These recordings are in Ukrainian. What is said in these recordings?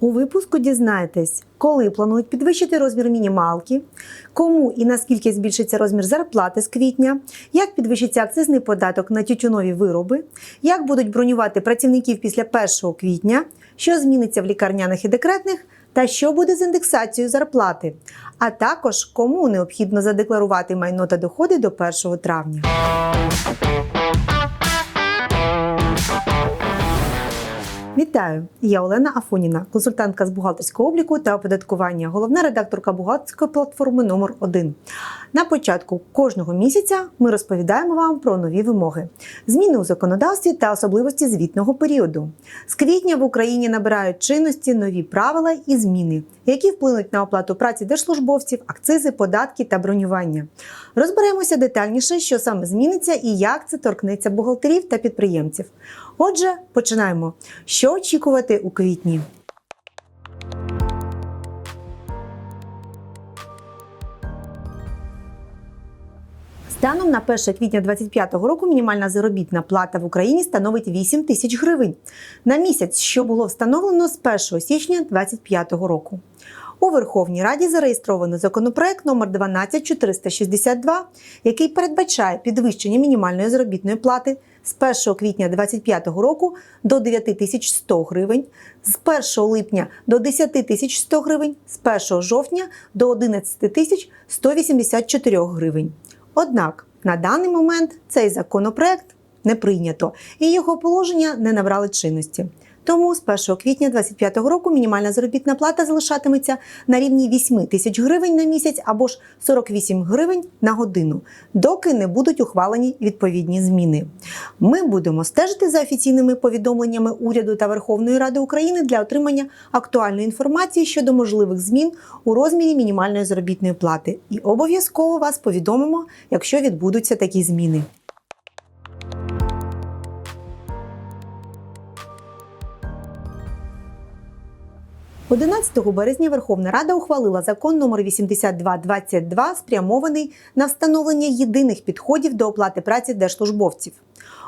У випуску дізнаєтесь, коли планують підвищити розмір мінімалки, кому і наскільки збільшиться розмір зарплати з квітня, як підвищиться акцизний податок на тютюнові вироби, як будуть бронювати працівників після 1 квітня, що зміниться в лікарняних і декретних, та що буде з індексацією зарплати, а також кому необхідно задекларувати майно та доходи до 1 травня. Вітаю! Я Олена Афоніна, консультантка з бухгалтерського обліку та оподаткування, головна редакторка бухгалтерської платформи номер 1 На початку кожного місяця ми розповідаємо вам про нові вимоги, зміни у законодавстві та особливості звітного періоду. З квітня в Україні набирають чинності нові правила і зміни, які вплинуть на оплату праці держслужбовців, акцизи, податки та бронювання. Розберемося детальніше, що саме зміниться і як це торкнеться бухгалтерів та підприємців. Отже, починаємо. Що очікувати у квітні? Станом на 1 квітня 2025 року мінімальна заробітна плата в Україні становить 8 тисяч гривень на місяць, що було встановлено з 1 січня 2025 року. У Верховній Раді зареєстровано законопроект номер 12462, який передбачає підвищення мінімальної заробітної плати з 1 квітня 2025 року до 9100 гривень, з 1 липня до 10100 гривень, з 1 жовтня до 11184 гривень. Однак на даний момент цей законопроект не прийнято і його положення не набрали чинності. Тому з 1 квітня 2025 року мінімальна заробітна плата залишатиметься на рівні 8 тисяч гривень на місяць або ж 48 гривень на годину, доки не будуть ухвалені відповідні зміни. Ми будемо стежити за офіційними повідомленнями уряду та Верховної Ради України для отримання актуальної інформації щодо можливих змін у розмірі мінімальної заробітної плати. І обов'язково вас повідомимо, якщо відбудуться такі зміни. 11 березня Верховна Рада ухвалила закон номер 8222, спрямований на встановлення єдиних підходів до оплати праці держслужбовців.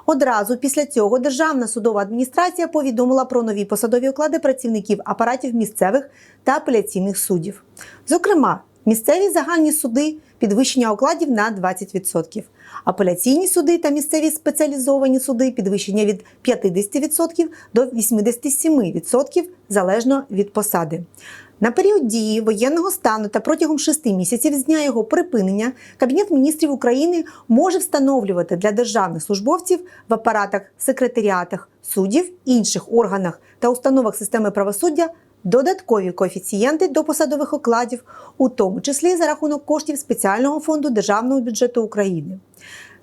Одразу після цього Державна судова адміністрація повідомила про нові посадові оклади працівників апаратів місцевих та апеляційних судів. Зокрема, місцеві загальні суди підвищення окладів на 20%, апеляційні суди та місцеві спеціалізовані суди підвищення від 50% до 87% залежно від посади. На період дії воєнного стану та протягом шести місяців з дня його припинення Кабінет міністрів України може встановлювати для державних службовців в апаратах, секретаріатах, суддів, інших органах та установах системи правосуддя додаткові коефіцієнти до посадових окладів, у тому числі за рахунок коштів спеціального фонду державного бюджету України.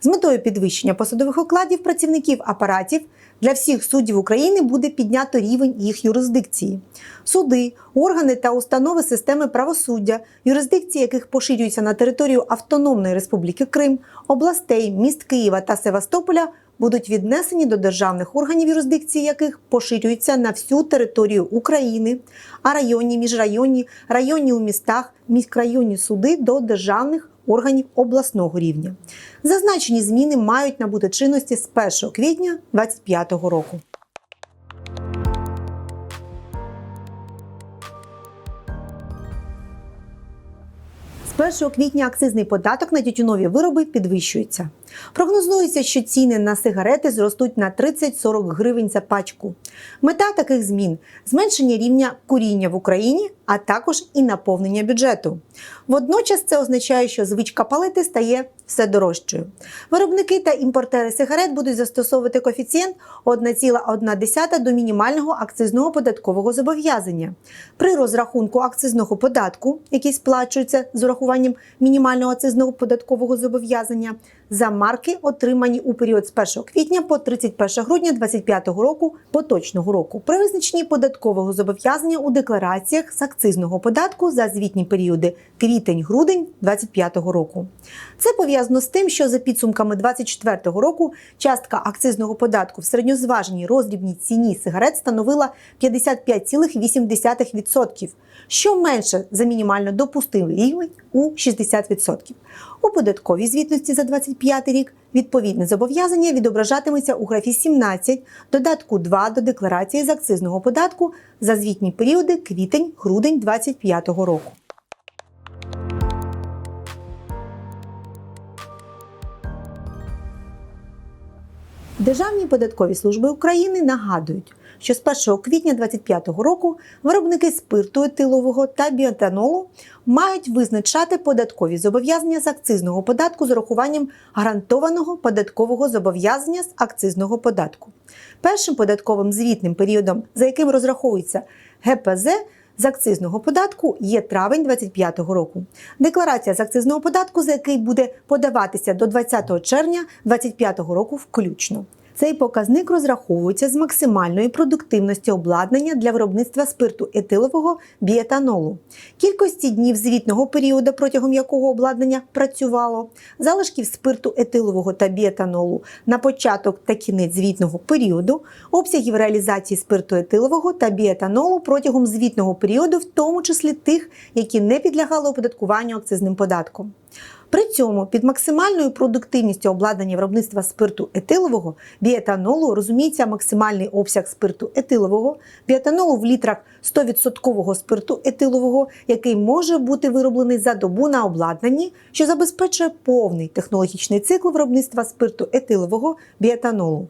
З метою підвищення посадових окладів працівників апаратів для всіх суддів України буде піднято рівень їх юрисдикції. Суди, органи та установи системи правосуддя, юрисдикції яких поширюються на територію Автономної Республіки Крим, областей, міст Києва та Севастополя. Будуть віднесені до державних органів юрисдикції, яких поширюються на всю територію України, а районні, міжрайонні, районні у містах, міськрайонні суди до державних органів обласного рівня. Зазначені зміни мають набути чинності з 1 квітня 2025 року. З 1 квітня акцизний податок на тютюнові вироби підвищується. Прогнозується, що ціни на сигарети зростуть на 30-40 гривень за пачку. Мета таких змін зменшення рівня куріння в Україні, а також і наповнення бюджету. Водночас це означає, що звичка палити стає все дорожчою. Виробники та імпортери сигарет будуть застосовувати коефіцієнт 1,1 до мінімального акцизного податкового зобов'язання. При розрахунку акцизного податку, який сплачується з урахуванням мінімального акцизного податкового зобов'язання, за марки, отримані у період з 1 квітня по 31 грудня 2025 року поточного року. При визначенні податкового зобов'язання у деклараціях з акцизного податку за звітні періоди квітень-грудень 2025 року. Це пов'язано з тим, що за підсумками 2024 року частка акцизного податку в середньозваженій роздрібній ціні сигарет становила 55,8%, що менше за мінімально допустимий рівень у 60%. У податковій звітності за 2025 рік відповідне зобов'язання відображатиметься у графі 17 додатку 2 до декларації з акцизного податку за звітні періоди квітень-грудень 2025 року. Державні податкові служби України нагадують, що з 1 квітня 2025 року виробники спирту етилового та біотанолу мають визначати податкові зобов'язання з акцизного податку з урахуванням гарантованого податкового зобов'язання з акцизного податку. Першим податковим звітним періодом, за яким розраховується ГПЗ, з акцизного податку є травень 2025 року. Декларація з акцизного податку, за який буде подаватися до 20 червня 2025 року включно. Цей показник розраховується з максимальної продуктивності обладнання для виробництва спирту етилового біетанолу, кількості днів звітного періоду, протягом якого обладнання працювало, залишків спирту етилового та біетанолу на початок та кінець звітного періоду, обсягів реалізації спирту етилового та біетанолу протягом звітного періоду, в тому числі тих, які не підлягали оподаткуванню акцизним податком. При цьому під максимальною продуктивністю обладнання виробництва спирту етилового біетанолу розуміється максимальний обсяг спирту етилового, біетанолу в літрах 100% спирту етилового, який може бути вироблений за добу на обладнанні, що забезпечує повний технологічний цикл виробництва спирту етилового біетанолу.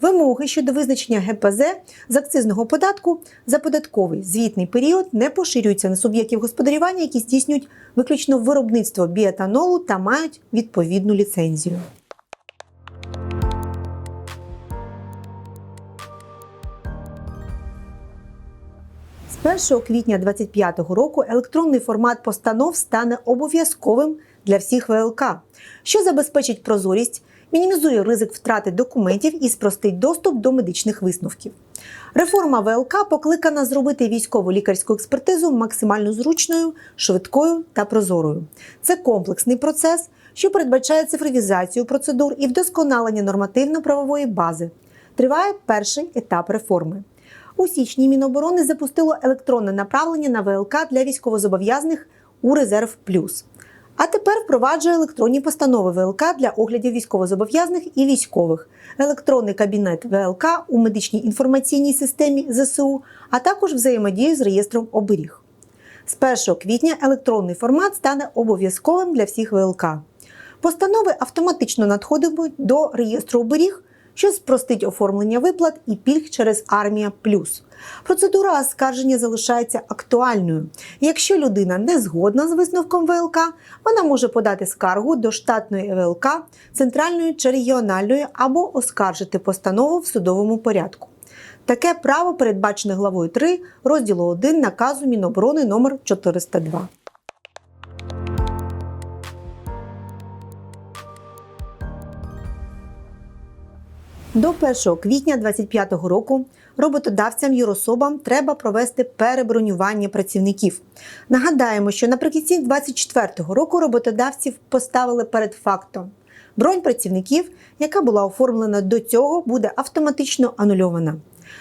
Вимоги щодо визначення ГПЗ з акцизного податку за податковий звітний період не поширюються на суб'єктів господарювання, які здійснюють виключно виробництво біетанолу та мають відповідну ліцензію. З 1 квітня 2025 року електронний формат постанов стане обов'язковим для всіх ВЛК, що забезпечить прозорість, мінімізує ризик втрати документів і спростить доступ до медичних висновків. Реформа ВЛК покликана зробити військово лікарську експертизу максимально зручною, швидкою та прозорою. Це комплексний процес, що передбачає цифровізацію процедур і вдосконалення нормативно-правової бази. Триває перший етап реформи. У січні Міноборони запустило електронне направлення на ВЛК для військовозобов'язаних у резерв плюс. А тепер впроваджує електронні постанови ВЛК для оглядів військовозобов'язаних і військових, електронний кабінет ВЛК у медичній інформаційній системі ЗСУ, а також взаємодію з реєстром оберіг. З 1 квітня електронний формат стане обов'язковим для всіх ВЛК. Постанови автоматично надходитимуть до реєстру оберіг, що спростить оформлення виплат і пільг через Армія Плюс. Процедура оскарження залишається актуальною. Якщо людина не згодна з висновком ВЛК, вона може подати скаргу до штатної ВЛК, центральної чи регіональної або оскаржити постанову в судовому порядку. Таке право передбачене главою 3 розділу 1 наказу Міноборони номер 402. До 1 квітня 2025 року роботодавцям і особам треба провести перебронювання працівників. Нагадаємо, що наприкінці 2024 року роботодавців поставили перед фактом. Бронь працівників, яка була оформлена до цього, буде автоматично анульована.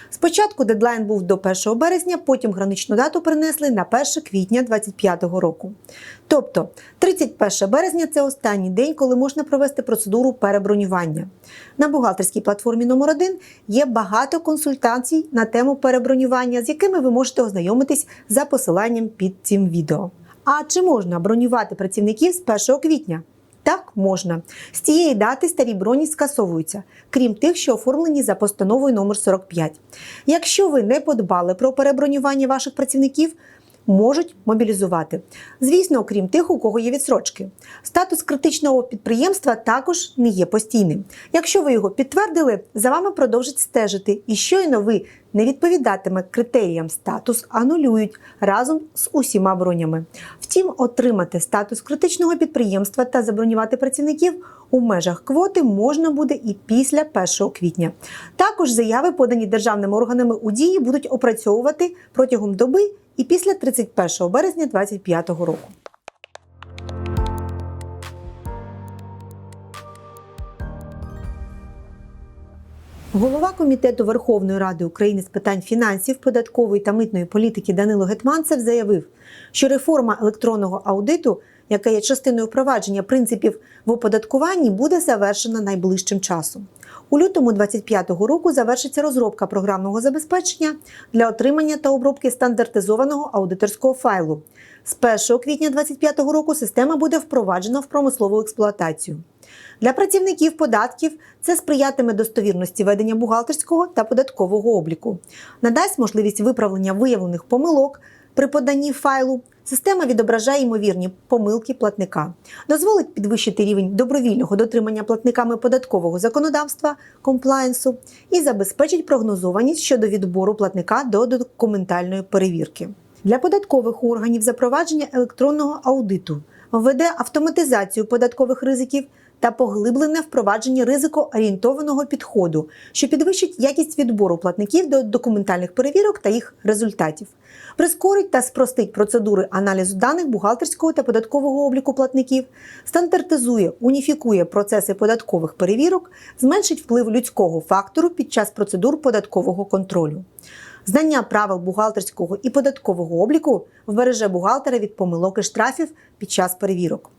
Спочатку дедлайн був до 1 березня, потім граничну дату перенесли на 1 квітня 2025 року. Тобто 31 березня це останній день, коли можна провести процедуру перебронювання. На бухгалтерській платформі номер 1 є багато консультацій на тему перебронювання, з якими ви можете ознайомитись за посиланням під цим відео. А чи можна бронювати працівників з 1 квітня? Так, можна. З цієї дати старі броні скасовуються, крім тих, що оформлені за постановою номер 45. Якщо ви не подбали про перебронювання ваших працівників, можуть мобілізувати. Звісно, окрім тих, у кого є відсрочки. Статус критичного підприємства також не є постійним. Якщо ви його підтвердили, за вами продовжать стежити, і щойно ви не відповідатиме критеріям статус, анулюють разом з усіма бронями. Втім, отримати статус критичного підприємства та забронювати працівників у межах квоти можна буде і після 1 квітня. Також заяви, подані державними органами у дії, будуть опрацьовувати протягом доби і після 31 березня 2025 року. Голова комітету Верховної Ради України з питань фінансів, податкової та митної політики Данило Гетманцев заявив, що реформа електронного аудиту, яка є частиною впровадження принципів в оподаткуванні, буде завершена найближчим часом. У лютому 2025 року завершиться розробка програмного забезпечення для отримання та обробки стандартизованого аудиторського файлу. З 1 квітня 2025 року система буде впроваджена в промислову експлуатацію. Для працівників податків це сприятиме достовірності ведення бухгалтерського та податкового обліку, надасть можливість виправлення виявлених помилок при поданні файлу. Система відображає ймовірні помилки платника, дозволить підвищити рівень добровільного дотримання платниками податкового законодавства комплаєнсу і забезпечить прогнозованість щодо відбору платника до документальної перевірки. Для податкових органів запровадження електронного аудиту введе автоматизацію податкових ризиків та поглиблене впровадження ризикоорієнтованого підходу, що підвищить якість відбору платників до документальних перевірок та їх результатів, прискорить та спростить процедури аналізу даних бухгалтерського та податкового обліку платників, стандартизує, уніфікує процеси податкових перевірок, зменшить вплив людського фактору під час процедур податкового контролю. Знання правил бухгалтерського і податкового обліку вбереже бухгалтера від помилок і штрафів під час перевірок.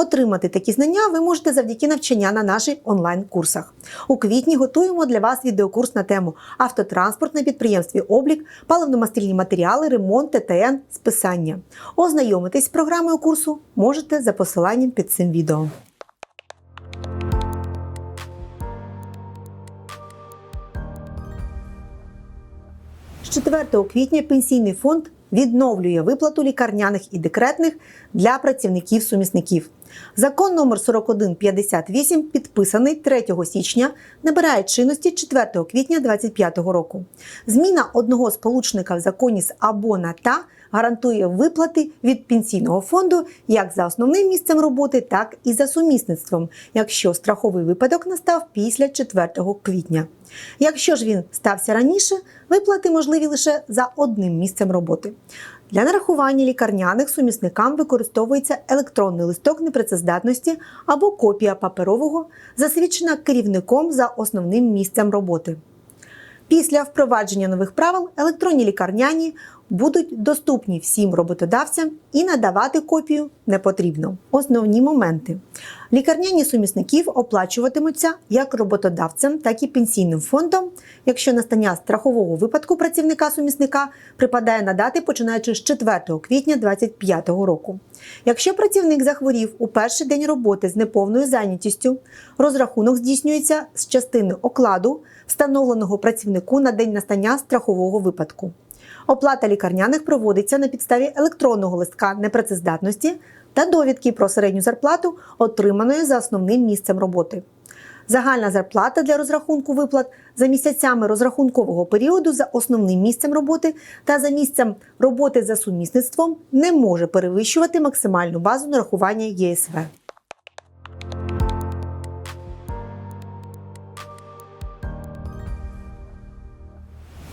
Отримати такі знання ви можете завдяки навчання на наших онлайн-курсах. У квітні готуємо для вас відеокурс на тему автотранспорт на підприємстві облік, паливно-мастильні матеріали, ремонт, ТТН, списання. Ознайомитись з програмою курсу можете за посиланням під цим відео. З 4 квітня пенсійний фонд відновлює виплату лікарняних і декретних для працівників-сумісників. Закон номер 4158, підписаний 3 січня, набирає чинності 4 квітня 2025 року. Зміна одного сполучника в законі з або на та гарантує виплати від пенсійного фонду як за основним місцем роботи, так і за сумісництвом, якщо страховий випадок настав після 4 квітня. Якщо ж він стався раніше, виплати можливі лише за одним місцем роботи. Для нарахування лікарняних сумісникам використовується електронний листок непрацездатності або копія паперового, засвідчена керівником за основним місцем роботи. Після впровадження нових правил електронні лікарняні будуть доступні всім роботодавцям і надавати копію не потрібно. Основні моменти: лікарняні сумісників оплачуватимуться як роботодавцем, так і пенсійним фондом, якщо настання страхового випадку працівника-сумісника припадає на дати починаючи з 4 квітня 2025 року. Якщо працівник захворів у перший день роботи з неповною зайнятістю, розрахунок здійснюється з частини окладу, встановленого працівнику на день настання страхового випадку. Оплата лікарняних проводиться на підставі електронного листка непрацездатності та довідки про середню зарплату, отриманої за основним місцем роботи. Загальна зарплата для розрахунку виплат за місяцями розрахункового періоду за основним місцем роботи та за місцем роботи за сумісництвом не може перевищувати максимальну базу нарахування ЄСВ.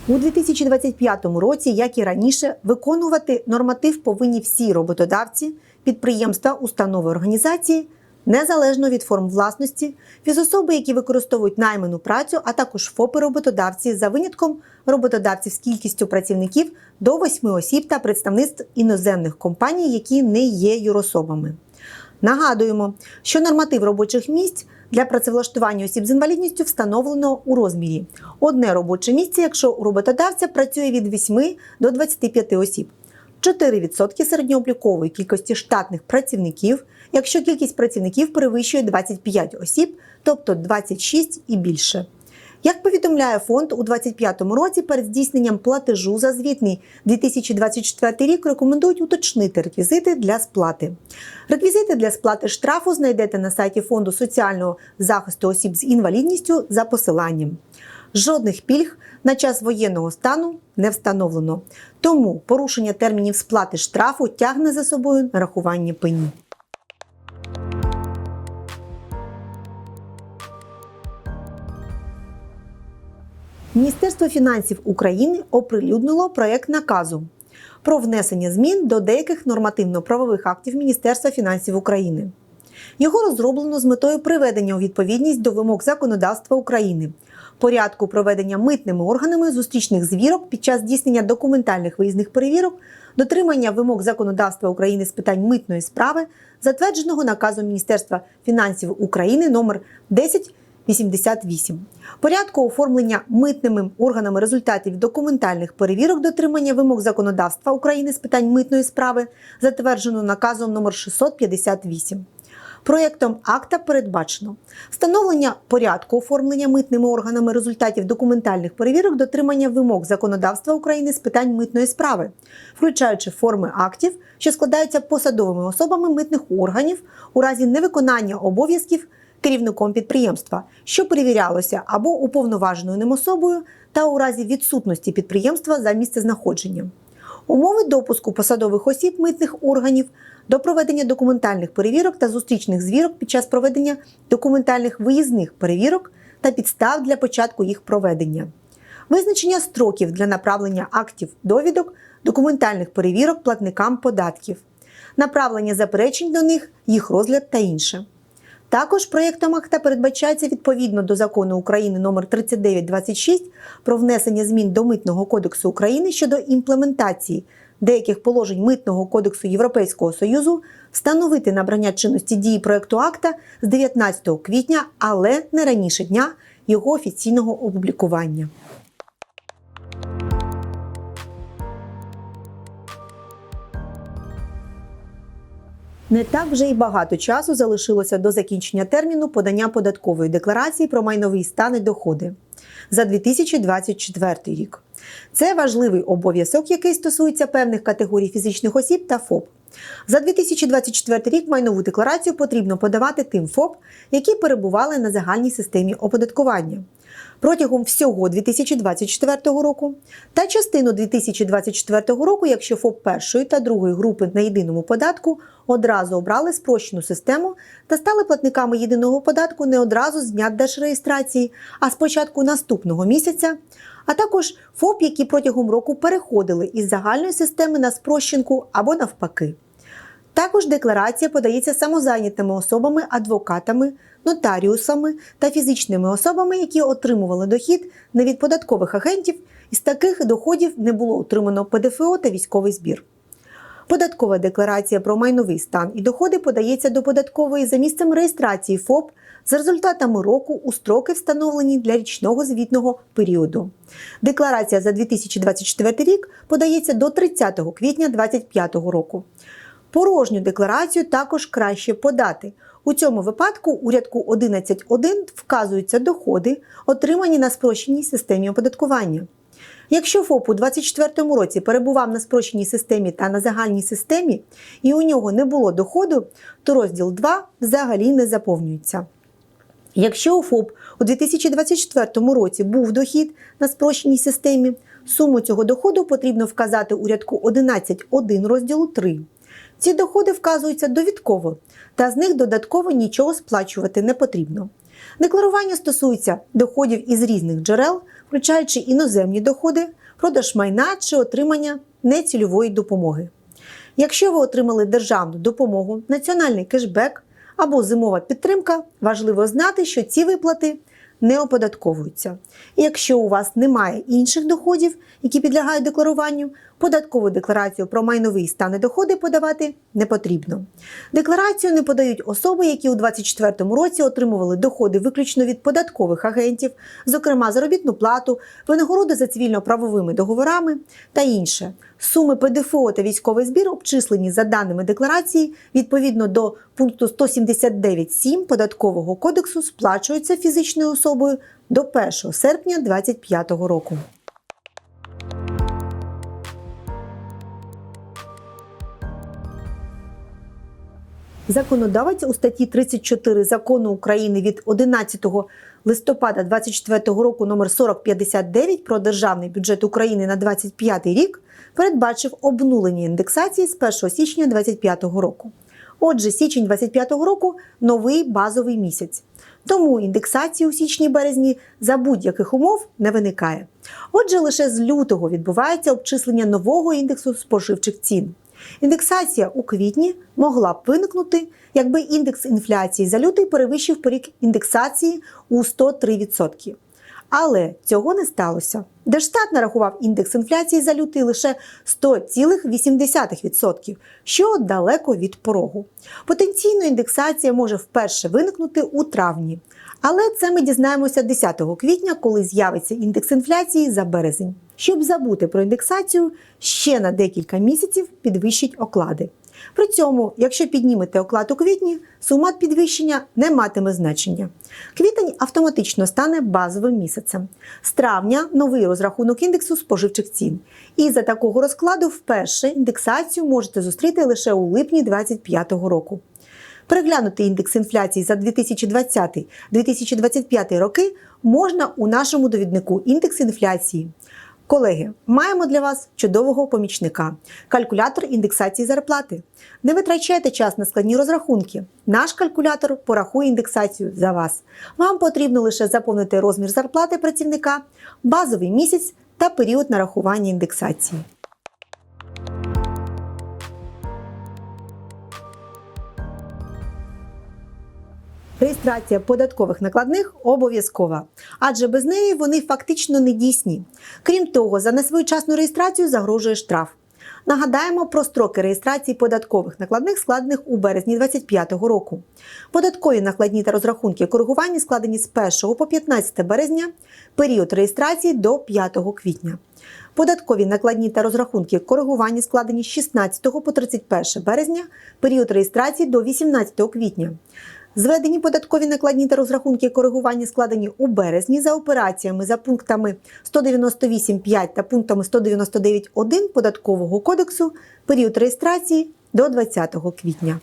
У 2025 році, як і раніше, виконувати норматив повинні всі роботодавці, підприємства, установи організації, незалежно від форм власності, фізособи, які використовують найману працю, а також ФОПи роботодавці за винятком роботодавців з кількістю працівників до 8 осіб та представництв іноземних компаній, які не є юрособами. Нагадуємо, що норматив робочих місць для працевлаштування осіб з інвалідністю встановлено у розмірі одне робоче місце, якщо у роботодавця працює від 8 до 25 осіб, 4% середньооблікової кількості штатних працівників, якщо кількість працівників перевищує 25 осіб, тобто 26 і більше. Як повідомляє фонд, у 2025 році перед здійсненням платежу за звітний 2024 рік рекомендують уточнити реквізити для сплати. Реквізити для сплати штрафу знайдете на сайті фонду соціального захисту осіб з інвалідністю за посиланням. Жодних пільг на час воєнного стану не встановлено. Тому порушення термінів сплати штрафу тягне за собою нарахування пені. Міністерство фінансів України оприлюднило проєкт наказу про внесення змін до деяких нормативно-правових актів Міністерства фінансів України. Його розроблено з метою приведення у відповідність до вимог законодавства України, порядку проведення митними органами зустрічних звірок під час здійснення документальних виїзних перевірок, дотримання вимог законодавства України з питань митної справи, затвердженого наказом Міністерства фінансів України номер 10 88. Порядку оформлення митними органами результатів документальних перевірок дотримання вимог законодавства України з питань митної справи, затверджено наказом номер 658. Проєктом акта передбачено встановлення порядку оформлення митними органами результатів документальних перевірок дотримання вимог законодавства України з питань митної справи, включаючи форми актів, що складаються посадовими особами митних органів у разі невиконання обов'язків керівником підприємства, що перевірялося або уповноваженою ним особою, та у разі відсутності підприємства за місцезнаходженням. Умови допуску посадових осіб митних органів до проведення документальних перевірок та зустрічних звірок під час проведення документальних виїзних перевірок та підстав для початку їх проведення. Визначення строків для направлення актів довідок, документальних перевірок платникам податків, направлення заперечень до них, їх розгляд та інше. Також проєктом акта передбачається відповідно до закону України номер 3926 про внесення змін до Митного кодексу України щодо імплементації деяких положень Митного кодексу Європейського Союзу встановити набрання чинності дії проєкту акта з 19 квітня, але не раніше дня його офіційного опублікування. Не так вже й багато часу залишилося до закінчення терміну подання податкової декларації про майновий стан і доходи за 2024 рік. Це важливий обов'язок, який стосується певних категорій фізичних осіб та ФОП. За 2024 рік майнову декларацію потрібно подавати тим ФОП, які перебували на загальній системі оподаткування протягом всього 2024 року та частину 2024 року, якщо ФОП першої та другої групи на єдиному податку одразу обрали спрощену систему та стали платниками єдиного податку не одразу з дня держреєстрації, а з початку наступного місяця, а також ФОП, які протягом року переходили із загальної системи на спрощенку або навпаки. Також декларація подається самозайнятими особами, адвокатами, нотаріусами та фізичними особами, які отримували дохід не від податкових агентів, із таких доходів не було отримано ПДФО та військовий збір. Податкова декларація про майновий стан і доходи подається до податкової за місцем реєстрації ФОП за результатами року у строки, встановлені для річного звітного періоду. Декларація за 2024 рік подається до 30 квітня 2025 року. Порожню декларацію також краще подати. У цьому випадку у рядку 11.1 вказуються доходи, отримані на спрощеній системі оподаткування. Якщо ФОП у 2024 році перебував на спрощеній системі та на загальній системі, і у нього не було доходу, то розділ 2 взагалі не заповнюється. Якщо у ФОП у 2024 році був дохід на спрощеній системі, суму цього доходу потрібно вказати у рядку 11.1 розділу 3. Ці доходи вказуються довідково, та з них додатково нічого сплачувати не потрібно. Декларування стосується доходів із різних джерел, включаючи іноземні доходи, продаж майна чи отримання нецільової допомоги. Якщо ви отримали державну допомогу, національний кешбек або зимова підтримка, важливо знати, що ці виплати не оподатковуються. І якщо у вас немає інших доходів, які підлягають декларуванню, податкову декларацію про майновий стан і доходи подавати не потрібно. Декларацію не подають особи, які у 2024 році отримували доходи виключно від податкових агентів, зокрема заробітну плату, винагороди за цивільно-правовими договорами та інше. Суми ПДФО та військовий збір обчислені за даними декларації відповідно до пункту 179.7 Податкового кодексу сплачуються фізичною особою до 1 серпня 2025 року. Законодавець у статті 34 закону України від 11 листопада 2024 року номер 4059 про державний бюджет України на 2025 рік передбачив обнулення індексації з 1 січня 2025 року. Отже, січень 2025 року новий базовий місяць. Тому індексації у січні-березні за будь-яких умов не виникає. Отже, лише з лютого відбувається обчислення нового індексу споживчих цін. Індексація у квітні могла б виникнути, якби індекс інфляції за лютий перевищив порік індексації у 103%. Але цього не сталося. Держстат нарахував індекс інфляції за лютий лише 100,8%, що далеко від порогу. Потенційно індексація може вперше виникнути у травні, Але це ми дізнаємося 10 квітня, коли з'явиться індекс інфляції за березень. Щоб забути про індексацію, ще на декілька місяців підвищить оклади. При цьому, якщо піднімете оклад у квітні, сума підвищення не матиме значення. Квітень автоматично стане базовим місяцем. З травня новий розрахунок індексу споживчих цін. І за такого розкладу вперше індексацію можете зустріти лише у липні 2025 року. Переглянути індекс інфляції за 2020-2025 роки можна у нашому довіднику індекс інфляції. Колеги, маємо для вас чудового помічника калькулятор індексації зарплати. Не витрачайте час на складні розрахунки. Наш калькулятор порахує індексацію за вас. Вам потрібно лише заповнити розмір зарплати працівника, базовий місяць та період нарахування індексації. Реєстрація податкових накладних обов'язкова, адже без неї вони фактично не дійсні. Крім того, за несвоєчасну реєстрацію загрожує штраф. Нагадаємо про строки реєстрації податкових накладних, складених у березні 2025 року. Податкові накладні та розрахунки коригування складені з 1 по 15 березня, період реєстрації до 5 квітня. Податкові накладні та розрахунки коригування складені з 16 по 31 березня, період реєстрації до 18 квітня. Зведені податкові накладні та розрахунки коригування складені у березні за операціями за пунктами 198.5 та пунктами 199.1 Податкового кодексу, період реєстрації до 20 квітня.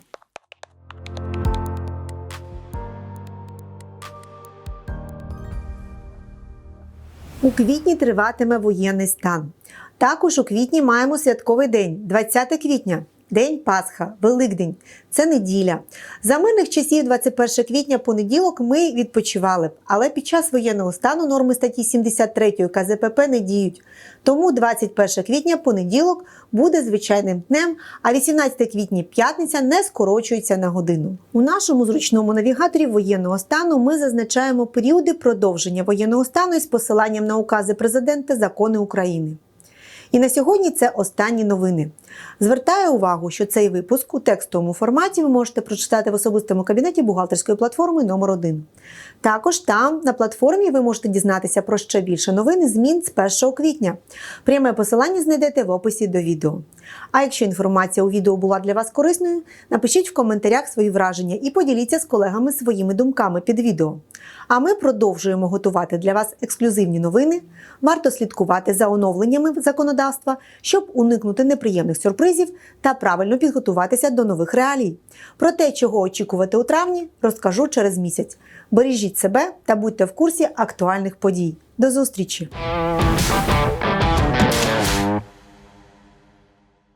У квітні триватиме воєнний стан. Також у квітні маємо святковий день 20 квітня. День Пасха, Великдень, це неділя. За мирних часів, 21 квітня, понеділок, ми відпочивали б, але під час воєнного стану норми статті 73 КЗПП не діють. Тому 21 квітня, понеділок, буде звичайним днем, а 18 квітня п'ятниця не скорочується на годину. У нашому зручному навігаторі воєнного стану ми зазначаємо періоди продовження воєнного стану із посиланням на укази президента закони України. І на сьогодні це останні новини. Звертаю увагу, що цей випуск у текстовому форматі ви можете прочитати в особистому кабінеті бухгалтерської платформи номер 1 Також там на платформі ви можете дізнатися про ще більше новин змін з 1 квітня. Пряме посилання знайдете в описі до відео. А якщо інформація у відео була для вас корисною, напишіть в коментарях свої враження і поділіться з колегами своїми думками під відео. А ми продовжуємо готувати для вас ексклюзивні новини. Варто слідкувати за оновленнями законодавства, щоб уникнути неприємних сюрпризів та правильно підготуватися до нових реалій. Про те, чого очікувати у травні, розкажу через місяць. Бережіть себе та будьте в курсі актуальних подій. До зустрічі!